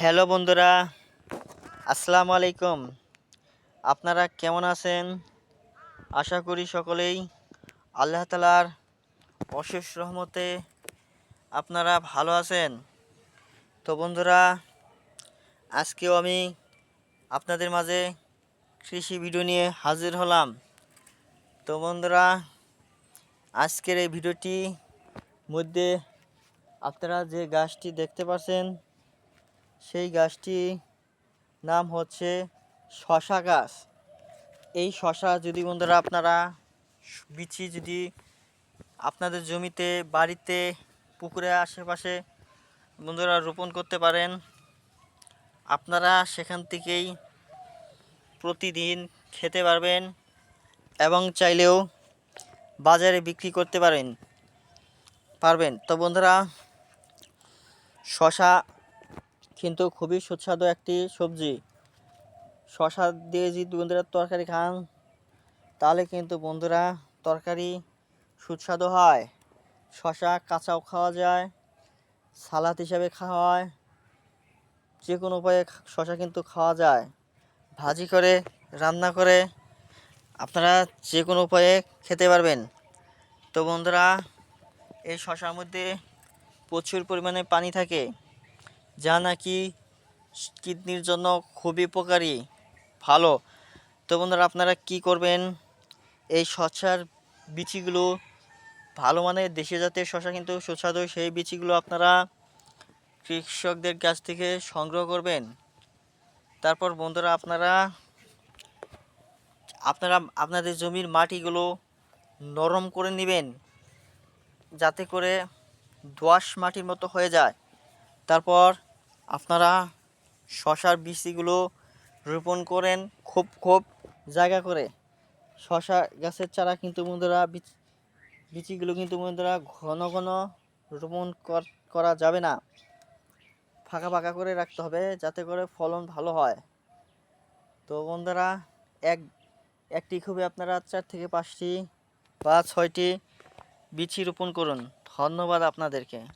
Hello বন্ধুরা, আসসালামু আলাইকুম। আপনারা কেমন আছেন? আশা করি সকলেই আল্লাহ তালার অশেষ রহমতে আপনারা ভালো আছেন। তো বন্ধুরা, আজকেও আমি আপনাদের মাঝে কৃষি ভিডিও নিয়ে হাজির হলাম। তো বন্ধুরা, আজকের এই ভিডিওটি মধ্যে আপনারা যে গাছটি দেখতে পাচ্ছেন সেই গাছটি নাম হচ্ছে শশা গাছ। এই শশা যদি বন্ধুরা আপনারা বিচি যদি আপনাদের জমিতে, বাড়িতে পুকুরে আশেপাশে বন্ধুরা রোপণ করতে পারেন, আপনারা সেখান থেকেই প্রতিদিন খেতে পারবেন এবং চাইলেও বাজারে বিক্রি করতে পারেন, পারবেন। তো বন্ধুরা, শশা কিন্তু খুবই সুস্বাদু একটি সবজি। শশা দিয়ে যদি বন্ধুরা তরকারি খান, তাহলে কিন্তু বন্ধুরা তরকারি সুস্বাদু হয়। শশা কাঁচাও খাওয়া যায়, সালাদ হিসাবে খাওয়া হয় যে কোনো উপায়ে শশা কিন্তু খাওয়া যায়। ভাজি করে, রান্না করে আপনারা যে কোনো উপায়ে খেতে পারবেন। তো বন্ধুরা, এই শশার মধ্যে প্রচুর পরিমাণে পানি থাকে। যা নাকি কিডনির জন্য খুবই উপকারী, ভালো। তো বন্ধুরা, আপনারা কি করবেন? এই শশার বিচিগুলো ভালো মানে দেশি জাতের শসা কিন্তু সুস্বাদু, সেই বিচিগুলো আপনারা কৃষকদের কাছ থেকে সংগ্রহ করবেন। তারপর বন্ধুরা, আপনারা আপনারা আপনাদের জমির মাটিগুলো নরম করে নেবেন, যাতে করে দোআঁশ মাটির মতো হয়ে যায়। তারপর আপনারা শশার বীজগুলো রোপণ করেন খুব খুব জায়গা করে। শশা গাছের চারা কিন্তু বন্ধুরা বিচিগুলো কিন্তু বন্ধুরা ঘন ঘন রোপণ কর- করা যাবে না। ফাঁকা ফাঁকা করে রাখতে হবে যাতে করে ফলন ভালো হয়। তো বন্ধুরা, এক, একটি খুবই আপনারা চার থেকে পাঁচটি বা ছয়টি বিচি রোপণ করুন। ধন্যবাদ আপনাদেরকে।